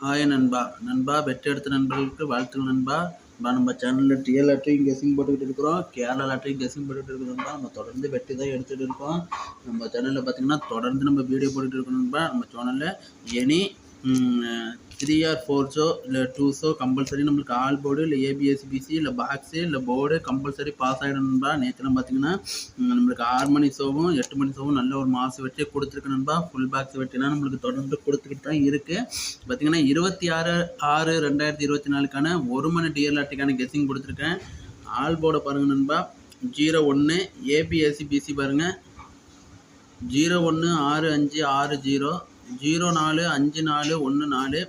Hi நண்பா. நண்பா வெற்றி எடுத்த நண்பர்களுக்கு வாழ்த்துக்கள் நண்பா. நண்பா நம்ம சேனலில் டிஎல் லாட்ரியும் கெஸிங் போட்டுக்கிட்டு இருக்கிறோம். கேரளா லாட்ரியும் கெஸிங் போட்டுக்கிட்டு இருக்கிறோம் நண்பா. நம்ம தொடர்ந்து வெற்றி தான் எடுத்துகிட்டு இருக்கோம். நம்ம சேனலில் பார்த்தீங்கன்னா தொடர்ந்து நம்ம வீடியோ போட்டுகிட்டு இருக்கோம் நண்பா. நம்ம சேனலில் எனி த்ரீ ஆர் ஃபோர்ஸோ இல்லை டூஸோ கம்பல்சரி நம்மளுக்கு ஆல் போர்டு இல்லை ஏபிஎஸ்பிசி இல்லை பாக்ஸு இல்லை போர்டு கம்பல்சரி பாஸ் ஆகிடணும்பா நேற்றுலாம் பார்த்தீங்கன்னா நம்மளுக்கு ஆறு மணி ஷோவும் எட்டு மணி ஷோவும் நல்ல ஒரு மாதம் வெட்டியே கொடுத்துருக்கணும்பா ஃபுல் பாக்ஸ் வெட்டினா நம்மளுக்கு தொடர்ந்து கொடுத்துக்கிட்டு தான் இருக்குது பார்த்தீங்கன்னா இருபத்தி ஆறு ஆறு ரெண்டாயிரத்தி இருபத்தி நாலுக்கான ஒரு மணி டிஎல்ஆர்டிக்கான கெஸிங் கொடுத்துருக்கேன். ஆல் போர்டை பாருங்கள் நண்பா. ஜீரோ ஒன்று ஏபிஎஸ்சிபிசி பாருங்கள் ஜீரோ ஒன்று ஆறு அஞ்சு ஆறு ஜீரோ ஜீரோ நாலு அஞ்சு நாலு ஒன்று நாலு.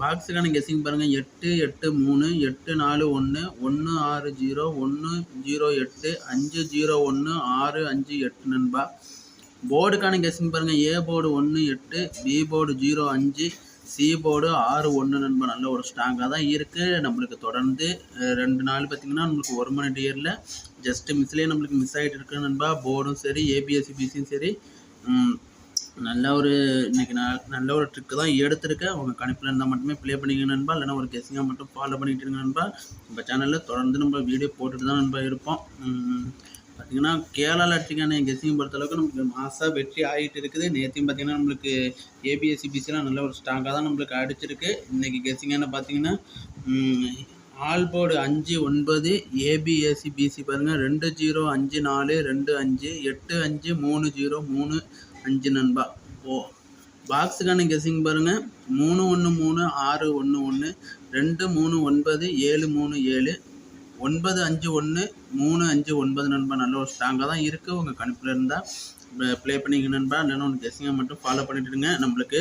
பாக்ஸுக்கான கெஸ்ஸிங் பாருங்கள் எட்டு எட்டு மூணு எட்டு நாலு ஒன்று ஒன்று ஆறு ஜீரோ ஒன்று ஜீரோ எட்டு அஞ்சு ஜீரோ ஒன்று ஆறு அஞ்சு எட்டு நண்பா. போர்டுக்கான கெஸ்ஸிங் பாருங்கள் ஏ போர்டு ஒன்று எட்டு பி போர்டு ஜீரோ அஞ்சு சி போர்டு ஆறு ஒன்று நண்பா. நல்ல ஒரு ஸ்ட்ராங்காக தான் இருக்குது நம்மளுக்கு தொடர்ந்து ரெண்டு நாள் பார்த்திங்கன்னா நம்மளுக்கு ஒரு மணி டியரில் ஜஸ்ட்டு மிஸ்லேயே நம்மளுக்கு மிஸ் ஆகிட்டு இருக்கு நண்பா. போர்டும் சரி ஏபிஎஸ்சி பிசியும் சரி. நல்ல ஒரு இன்னைக்கு நான் நல்ல ஒரு ட்ரிக்கு தான் எடுத்திருக்கேன். உங்கள் கணிப்பில் இருந்தால் மட்டுமே ப்ளே பண்ணிக்க நண்பா. இல்லைன்னா ஒரு கெஸிங்காக மட்டும் ஃபாலோ பண்ணிகிட்டு இருங்க நண்பா. நம்ம சேனலில் தொடர்ந்து நம்ம வீடியோ போட்டுட்டு தான் நண்பா இருப்போம். பார்த்திங்கன்னா பார்த்தீங்கன்னா கேரளா லாட்ரிக்கான கெஸிங் பொறுத்தளவுக்கு நமக்கு மாதம் வெற்றி ஆகிட்டு இருக்குது. நேற்றையும் பார்த்தீங்கன்னா நம்மளுக்கு ஏபிஎஸ்சி பிசிலாம் நல்ல ஒரு ஸ்ட்ராங்காக தான் நம்மளுக்கு அடிச்சிருக்கு. இன்றைக்கி கெஸிங்கான பார்த்தீங்கன்னா ஆல் போர்டு அஞ்சு ஒன்பது ஏபிஎஸ்சி பிசி பாருங்கள் ரெண்டு ஜீரோ அஞ்சு நாலு ரெண்டு அஞ்சு எட்டு அஞ்சு மூணு ஜீரோ மூணு அஞ்சு நண்பா. ஓ பாக்ஸுக்கான கெஸிங் பாருங்கள் மூணு ஒன்று மூணு ஆறு ஒன்று ஒன்று ரெண்டு மூணு ஒன்பது ஏழு மூணு ஏழு ஒன்பது அஞ்சு ஒன்று மூணு அஞ்சு ஒன்பது நண்பா. நல்ல ஒரு ஸ்ட்ராங்காக தான் இருக்குது உங்கள் கணிப்பில் இருந்தால் ப்ளே பண்ணிங்க நண்பா. இல்லைன்னா ஒன்று கெஸிங்கை மட்டும் ஃபாலோ பண்ணிட்டுருங்க நம்மளுக்கு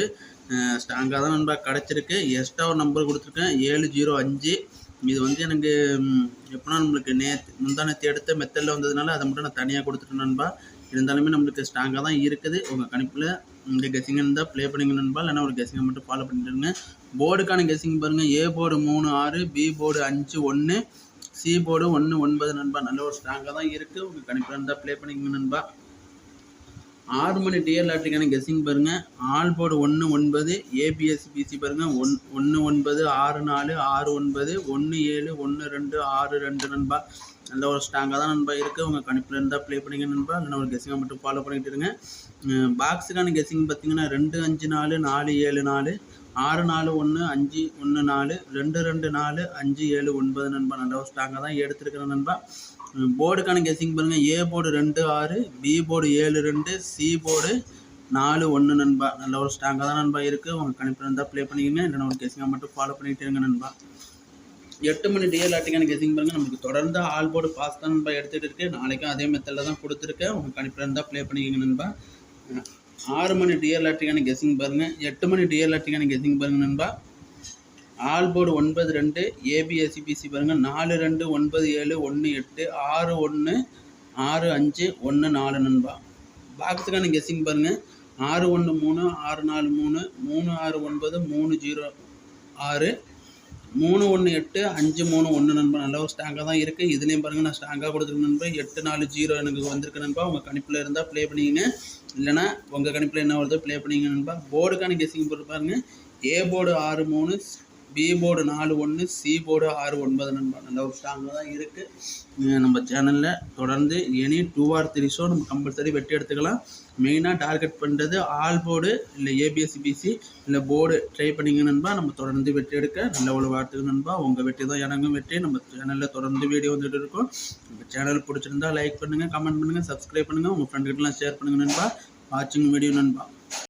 ஸ்ட்ராங்காக தான் நண்பா கிடச்சிருக்கு. எக்ஸ்ட்ரா ஒரு நம்பர் கொடுத்துருக்கேன். ஏழு ஜீரோ அஞ்சு. இது வந்து எனக்கு எப்படின்னா நம்மளுக்கு நேற்று முந்தானத்தை எடுத்த மெத்தடில் வந்ததுனால அதை மட்டும் நான் தனியாக கொடுத்துட்டேன் நண்பா. இருந்தாலுமே நம்மளுக்கு ஸ்ட்ராங்காக தான் இருக்குது. உங்கள் கணிப்பில் இந்த கெஸிங் இருந்தால் ப்ளே பண்ணிங்க நண்பா. இல்லைன்னா ஒரு கெஸிங்கை மட்டும் ஃபாலோ பண்ணிட்டுருங்க போர்டுக்கான கெஸிங் பாருங்கள் ஏ போர்டு மூணு ஆறு பி போர்டு அஞ்சு ஒன்று சி போர்டு ஒன்று ஒன்பது நண்பா. நல்ல ஒரு ஸ்ட்ராங்காக தான் இருக்குது உங்கள் கணிப்பில் இருந்தால் ப்ளே பண்ணிக்கங்க நண்பா. ஆறு மணி டிஎல் லாட்ரிக்கான கெஸிங் பாருங்கள் ஆல் போர்டு ஒன்று ஒன்பது ஏபிஎஸ்சி பிசி பாருங்கள் ஒன் ஒன்று ஒன்பது ஆறு நாலு ஆறு ஒன்பது ஒன்று ஏழு ஒன்று ரெண்டு ஆறு ரெண்டு நண்பா. நல்ல ஒரு ஸ்ட்ராங்காக தான் நண்பா இருக்குது உங்கள் கணிப்பில் இருந்தால் ப்ளே பண்ணிங்க நண்பா. இல்லைன்னா ஒரு கெஸிங்காக மட்டும் ஃபாலோ பண்ணிகிட்டு இருங்க. பாக்ஸுக்கான கெஸிங் பார்த்தீங்கன்னா ரெண்டு அஞ்சு நாலு நாலு ஏழு நாலு ஆறு நாலு ஒன்று அஞ்சு ஒன்று நாலு ரெண்டு ரெண்டு நாலு அஞ்சு ஏழு ஒன்பது நண்பா. நல்ல ஒரு ஸ்ட்ராங்காக தான் எடுத்துருக்கிறேன் நண்பா. போர்டுக்கான கெஸிங் பாருங்கள் ஏ போர்டு ரெண்டு ஆறு பி போர்டு ஏழு ரெண்டு சி போர்டு நாலு ஒன்று நண்பா. நல்ல ஒரு ஸ்ட்ராங்காக தான் நண்பா இருக்குது உங்கள் கணிப்பில் இருந்தால் ப்ளே பண்ணிக்கங்க. இல்லைன்னா ஒரு கெஸிங்காக மட்டும் ஃபாலோ பண்ணிகிட்டே இருங்க நண்பா. எட்டு மணி டிஎல் ஆட்டிங்கான கெஸிங் பாருங்கள் நமக்கு தொடர்ந்து ஆல் போர்டு பாஸ் தான் நண்பா எடுத்துகிட்டு இருக்கு. நாளைக்கும் அதே மெத்தடில் தான் கொடுத்துருக்கேன். உங்களுக்கு கணிப்பில் ப்ளே பண்ணிக்கங்க நண்பா. ஆறு மணி டிஎல் ஆட்டிக்கான கெஸிங் பாருங்கள் எட்டு மணி டிஎல் ஆட்டிக்கான கெஸிங் பாருங்கள் நண்பா. ஆல் போர்டு ஒன்பது ரெண்டு. ஏபிஎஸ்சிபிசி பாருங்கள் நாலு ரெண்டு ஒன்பது ஏழு ஒன்று எட்டு ஆறு ஒன்று ஆறு அஞ்சு ஒன்று நாலு நண்பா. பாக்ஸுக்கான கெஸிங் பாருங்கள் ஆறு ஒன்று மூணு ஆறு நாலு மூணு மூணு ஆறு ஒன்பது மூணு ஜீரோ ஆறு. மூணு ஒன்று எட்டு அஞ்சு மூணு ஒன்று நண்பா. நல்ல ஒரு ஸ்ட்ராங்காக தான் இருக்குது இதுலேயும் பாருங்கள் நான் ஸ்ட்ராங்காக கொடுத்துருக்கேன் நண்பா. எட்டு நாலு ஜீரோ எனக்கு வந்திருக்கு நண்பா. உங்கள் கணிப்பில் இருந்தால் ப்ளே பண்ணிக்கங்க. இல்லைனா உங்கள் கணிப்பில் என்ன வருதோ ப்ளே பண்ணிங்க நண்பா. போர்டுக்கான கெஸிங் போட்டு பாருங்கள் ஏ போர்டு ஆறு மூணு பி போர்டு நாலு ஒன்று சி போர்டு ஆறு ஒன்பது நண்பா. நல்ல ஒரு ஸ்ட்ராங்காக தான் இருக்குது நம்ம சேனலில் தொடர்ந்து any two or three show நம்ம கம்பல்சரி வெட்டி எடுத்துக்கலாம். மெயினாக டார்கெட் பண்ணுறது ஆல் போர்டு இல்லை ஏபிஎஸ்சிபிசி இல்லை போர்டு ட்ரை பண்ணிங்க நண்பா நம்ம தொடர்ந்து வெற்றி எடுக்க. நல்ல ஒரு வார்த்தைகள் நண்பா. உங்கள் வெட்டி தான் எனக்கும் வெட்டி. நம்ம சேனலில் தொடர்ந்து வீடியோ வந்துட்டு இருக்கோம். நம்ம சேனல் பிடிச்சிருந்தா லைக் பண்ணுங்கள் கமெண்ட் பண்ணுங்கள் சப்ஸ்கிரைப் பண்ணுங்கள் உங்கள் ஃப்ரெண்டுக்கிட்டலாம் ஷேர் பண்ணுங்கள் நண்பா. வாட்சிங் வீடியோ நண்பா.